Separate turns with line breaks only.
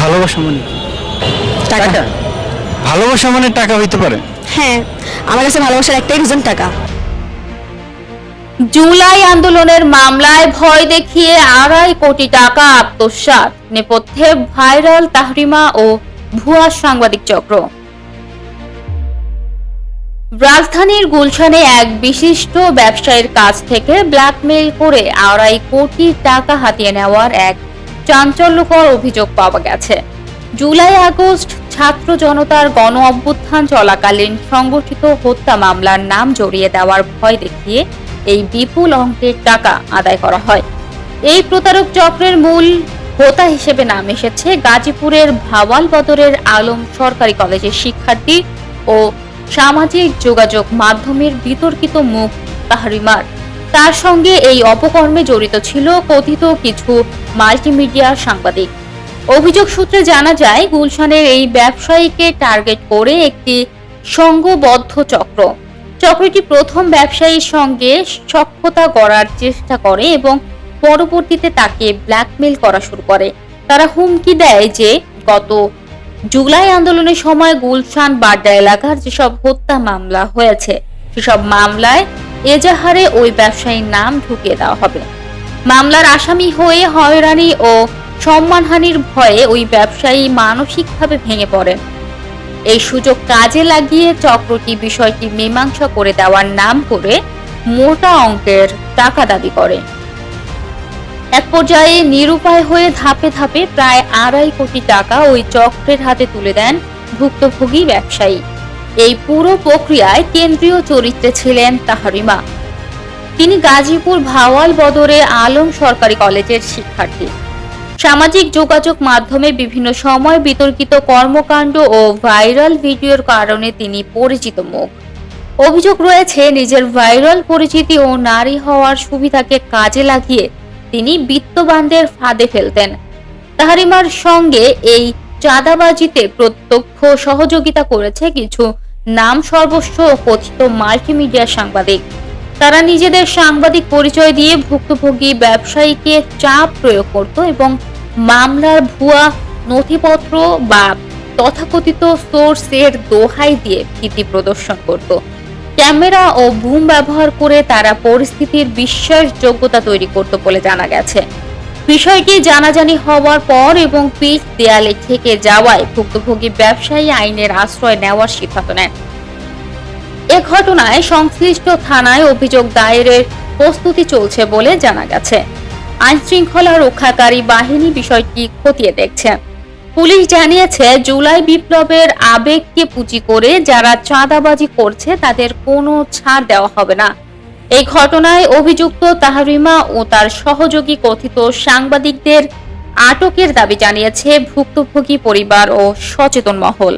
ভালোবাসা মানে?
টাকা।
ভালোবাসা মানে টাকা হইতে পারে।
হ্যাঁ আমার কাছে ভালোবাসার একটাই রিজন টাকা।
জুলাই আন্দোলনের মামলায় ভয় দেখিয়ে আড়াই কোটি টাকা নেপথ্যে ভাইরাল তাহরিমা ও ভুয়া সাংবাদিক চক্র। রাজধানীর গুলশানে এক বিশিষ্ট ব্যবসায়ীর কাছ থেকে ব্ল্যাকমেইল করে আড়াই কোটি টাকা হাতিয়ে নেওয়ার এক চাঞ্চল্যকর অভিযোগ পাওয়া গেছে। জুলাই আগস্ট ছাত্র জনতার গণ অভ্যুত্থান চলাকালীন সংগঠিত হত্যা মামলার নাম জড়িয়ে দেওয়ার ভয় দেখিয়ে এই বিপুল অঙ্কের টাকা আদায় করা হয়। এই প্রতারক চক্রের মূল হোতা হিসেবে নাম এসেছে গাজীপুরের ভাওয়াল বদরের আলম সরকারি কলেজের শিক্ষার্থী ও সামাজিক যোগাযোগ মাধ্যমের বিতর্কিত মুখ তাহরিমার। তার সঙ্গে এই অপকর্মে জড়িত ছিল কথিত কিছু মাল্টিমিডিয়া সাংবাদিক। অভিযোগ সূত্রে জানা যায়, গুলশানের এই ব্যবসায়ীকে টার্গেট করে একটি সংঘবদ্ধ চক্র। চক্রটি প্রথম ব্যবসায়ীর সঙ্গে সক্ষতা গড়ার চেষ্টা করে এবং পরবর্তীতে তাকে ব্ল্যাকমেল করা শুরু করে। তারা হুমকি দেয় যে, গত জুলাই আন্দোলনের সময় গুলশান বাড্ডা এলাকার যেসব হত্যা মামলা হয়েছে, সেসব মামলায় এজাহারে ওই ব্যবসায়ীর নাম ঢুকিয়ে দেওয়া হবে। মামলার আসামি হয়ে হয়রানি ও সম্মানহানির ভয়ে ওই ব্যবসায়ী মানসিকভাবে ভেঙে পড়েন। এই সুযোগ কাজে লাগিয়ে চক্রটি বিষয়টি মীমাংসা করে দেওয়ার নাম করে মোটা অঙ্কের টাকা দাবি করে। এক পর্যায়ে নিরুপায় হয়ে ধাপে ধাপে প্রায় আড়াই কোটি টাকা ওই চক্রের হাতে তুলে দেন ভুক্তভোগী ব্যবসায়ী। এই পুরো প্রক্রিয়ায় কেন্দ্রীয় চরিত্রে ছিলেন তাহারিমা। তিনি গাজীপুর ভাওয়াল বদরে আলম সরকারি কলেজের শিক্ষার্থী। সামাজিক যোগাযোগ মাধ্যমে বিভিন্ন সময় বিতর্কিত কর্মকাণ্ড ও ভাইরাল ভিডিওর কারণে তিনি পরিচিত মুখ। অভিযোগ রয়েছে, নিজের ভাইরাল পরিচিতি ও নারী হওয়ার সুবিধাকে কাজে লাগিয়ে তিনি বিত্তবানদের ফাঁদে ফেলতেন। তাহারিমার সঙ্গে এই চাঁদাবাজিতে প্রত্যক্ষ সহযোগিতা করেছে কিছু নাম সর্বস্ব কথিত মাল্টিমিডিয়া সাংবাদিক। তারা নিজেদের সাংবাদিক পরিচয় দিয়ে ভুক্তভোগী ব্যবসায়ীকে চাপ প্রয়োগ করত এবং মামলার ভুয়া নথিপত্র বা তথাকথিত সোর্সের দোহাই দিয়ে ভীতি প্রদর্শন করত। ক্যামেরা ও বুম ব্যবহার করে তারা পরিস্থিতির বিশ্বাসযোগ্যতা তৈরি করত বলে জানা গেছে। বিষয়টি জানাজানি হওয়ার পর এবং পিচ দেয়ালে থেকে যাওয়ায় ভুক্তভোগী ব্যবসায়ী আইনের আশ্রয় নেওয়ার সিদ্ধান্ত নেন। এ ঘটনায় সংশ্লিষ্ট থানায় অভিযোগ দায়েরের প্রস্তুতি চলছে বলে জানা গেছে। আইন শৃঙ্খলা রক্ষাকারী বাহিনী বিষয়টি খতিয়ে দেখছে। পুলিশ জানিয়েছে, জুলাই বিপ্লবের আবেগকে পুঁজি করে যারা চাঁদাবাজি করছে, তাদের কোনো ছাড় দেওয়া হবে না। এই ঘটনায় অভিযুক্ত তাহরিমা ও তার সহযোগী কথিত সাংবাদিকদের আটকের দাবি জানিয়েছে ভুক্তভোগী পরিবার ও সচেতন মহল।